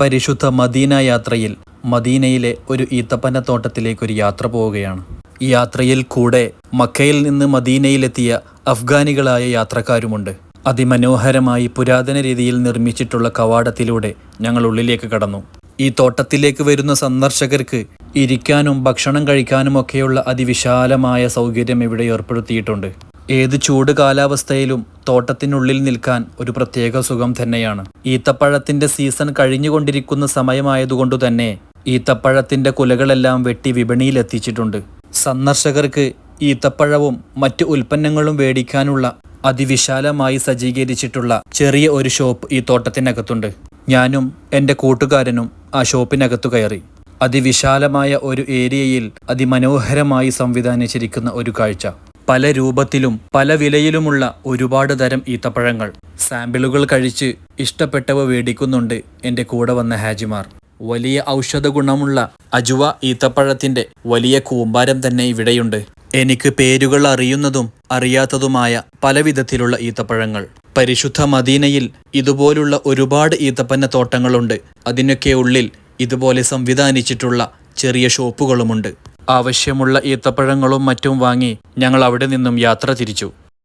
പരിശുദ്ധ മദീന യാത്രയിൽ മദീനയിലെ ഒരു ഈത്തപ്പന തോട്ടത്തിലേക്കൊരു യാത്ര പോവുകയാണ്. ഈ യാത്രയിൽ കൂടെ മക്കയിൽ നിന്ന് മദീനയിലെത്തിയ അഫ്ഗാനികളായ യാത്രക്കാരുമുണ്ട്. അതിമനോഹരമായി പുരാതന രീതിയിൽ നിർമ്മിച്ചിട്ടുള്ള കവാടത്തിലൂടെ ഞങ്ങൾ ഉള്ളിലേക്ക് കടന്നു. ഈ തോട്ടത്തിലേക്ക് വരുന്ന സന്ദർശകർക്ക് ഇരിക്കാനും ഭക്ഷണം കഴിക്കാനുമൊക്കെയുള്ള അതിവിശാലമായ സൗകര്യം ഇവിടെ ഏർപ്പെടുത്തിയിട്ടുണ്ട്. ഏത് ചൂട് കാലാവസ്ഥയിലും തോട്ടത്തിനുള്ളിൽ നിൽക്കാൻ ഒരു പ്രത്യേക സുഖം തന്നെയാണ്. ഈത്തപ്പഴത്തിന്റെ സീസൺ കഴിഞ്ഞുകൊണ്ടിരിക്കുന്ന സമയമായതുകൊണ്ട് തന്നെ ഈത്തപ്പഴത്തിന്റെ കുലകളെല്ലാം വെട്ടി വിപണിയിൽ എത്തിച്ചിട്ടുണ്ട് സന്ദർശകർക്ക് ഈത്തപ്പഴവും മറ്റ് ഉൽപ്പന്നങ്ങളും മേടിക്കാനുള്ള അതിവിശാലമായി സജ്ജീകരിച്ചിട്ടുള്ള ചെറിയ ഒരു ഷോപ്പ് ഈ തോട്ടത്തിനകത്തുണ്ട്. ഞാനും എന്റെ കൂട്ടുകാരനും ആ ഷോപ്പിനകത്തു കയറി. അതിവിശാലമായ ഒരു ഏരിയയിൽ അതിമനോഹരമായി സംവിധാനിച്ചിരിക്കുന്ന ഒരു കാഴ്ച. പല രൂപത്തിലും പല വിലയിലുമുള്ള ഒരുപാട് തരം ഈത്തപ്പഴങ്ങൾ. സാമ്പിളുകൾ കഴിച്ച് ഇഷ്ടപ്പെട്ടവ മേടിക്കുന്നുണ്ട് എന്റെ കൂടെ വന്ന ഹാജിമാർ. വലിയ ഔഷധ ഗുണമുള്ള അജുവ ഈത്തപ്പഴത്തിന്റെ വലിയ കൂമ്പാരം തന്നെ ഇവിടെയുണ്ട്. എനിക്ക് പേരുകൾ അറിയുന്നതും അറിയാത്തതുമായ പല വിധത്തിലുള്ള ഈത്തപ്പഴങ്ങൾ. പരിശുദ്ധ മദീനയിൽ ഇതുപോലുള്ള ഒരുപാട് ഈത്തപ്പന തോട്ടങ്ങളുണ്ട്. അതിനൊക്കെ ഉള്ളിൽ ഇതുപോലെ സംവിധാനിച്ചിട്ടുള്ള ചെറിയ ഷോപ്പുകളുമുണ്ട്. ആവശ്യമുള്ള ഈത്തപ്പഴങ്ങളും മറ്റും വാങ്ങി ഞങ്ങൾ അവിടെ നിന്നും യാത്ര തിരിച്ചു.